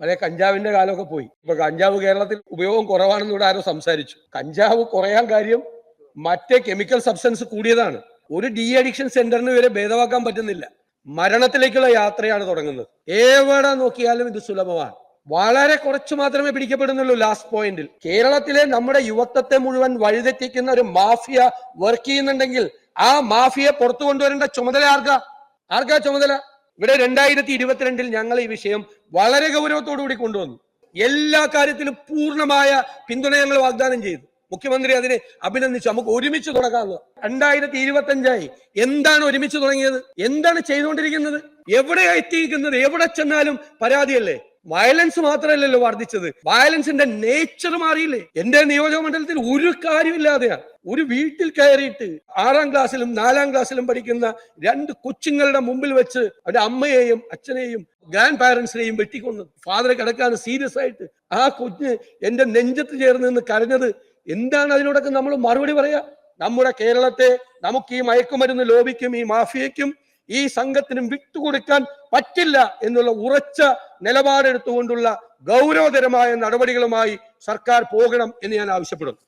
പഴയ കഞ്ചാവിന്റെ കാലമൊക്കെ പോയി. ഇപ്പൊ കഞ്ചാവ് കേരളത്തിൽ ഉപയോഗം കുറവാണെന്ന് ഇവിടെ ആരോ സംസാരിച്ചു. കഞ്ചാവ് കുറയാൻ കാര്യം മറ്റേ കെമിക്കൽ സബ്സ്റ്റൻസ് കൂടിയതാണ്. ഒരു ഡി അഡിക്ഷൻ സെന്ററിന് വരെ ഭേദമാക്കാൻ പറ്റുന്നില്ല. മരണത്തിലേക്കുള്ള യാത്രയാണ് തുടങ്ങുന്നത്. എവിടെ നോക്കിയാലും ഇത് സുലഭമാണ്. വളരെ കുറച്ച് മാത്രമേ പിടിക്കപ്പെടുന്നുള്ളൂ ലാസ്റ്റ് പോയിന്റിൽ. കേരളത്തിലെ നമ്മുടെ യുവത്വത്തെ മുഴുവൻ വഴിതെറ്റിക്കുന്ന ഒരു മാഫിയ വർക്ക് ചെയ്യുന്നുണ്ടെങ്കിൽ ആ മാഫിയെ പുറത്തു കൊണ്ടുവരേണ്ട ചുമതല ആർക്കാ? ആർക്കാ ചുമതല? ഇവിടെ രണ്ടായിരത്തി ഇരുപത്തിരണ്ടിൽ ഞങ്ങൾ ഈ വിഷയം വളരെ കൂടി കൊണ്ടുവന്നു. എല്ലാ കാര്യത്തിലും പൂർണമായ പിന്തുണ ഞങ്ങൾ വാഗ്ദാനം ചെയ്തു. മുഖ്യമന്ത്രി അതിനെ അഭിനന്ദിച്ചു. നമുക്ക് ഒരുമിച്ച് തുടങ്ങാമെന്ന് രണ്ടായിരത്തി ഇരുപത്തി അഞ്ചായി എന്താണ് ഒരുമിച്ച് തുടങ്ങിയത്? എന്താണ് ചെയ്തുകൊണ്ടിരിക്കുന്നത്? എവിടെ എത്തിയിരിക്കുന്നത്? എവിടെ ചെന്നാലും പരാതിയല്ലേ? വയലൻസ് മാത്രമല്ലല്ലോ വർദ്ധിച്ചത്. വയലൻസിന്റെ നേച്ചർ മാറിയില്ലേ? എന്റെ നിയോജക മണ്ഡലത്തിൽ ഒരു കാര്യമില്ലാതെയാണ് ഒരു വീട്ടിൽ കയറിയിട്ട് ആറാം ക്ലാസ്സിലും നാലാം ക്ലാസ്സിലും പഠിക്കുന്ന രണ്ട് കൊച്ചുങ്ങളുടെ മുമ്പിൽ വെച്ച് അവരുടെ അമ്മയെയും അച്ഛനെയും ഗ്രാൻഡ് പാരന്റ്സിനെയും വെട്ടിക്കൊന്നത് ഫാദർ കിടക്കാൻ സീരിയസ് ആയിട്ട് ആ കുഞ്ഞ് എന്റെ നെഞ്ചത്ത് ചേർന്ന് നിന്ന് കരഞ്ഞത് എന്താണ് അതിനോടൊക്കെ നമ്മൾ മറുപടി പറയാ? നമ്മുടെ കേരളത്തെ നമുക്ക് ഈ മയക്കുമരുന്ന് ലോബിക്കും ഈ മാഫിയയ്ക്കും ഈ സംഘത്തിനും വിട്ടുകൊടുക്കാൻ പറ്റില്ല എന്നുള്ള ഉറച്ച നിലപാടെടുത്തുകൊണ്ടുള്ള ഗൗരവതരമായ നടപടികളുമായി സർക്കാർ പോകണം എന്ന് ഞാൻ ആവശ്യപ്പെടുന്നു.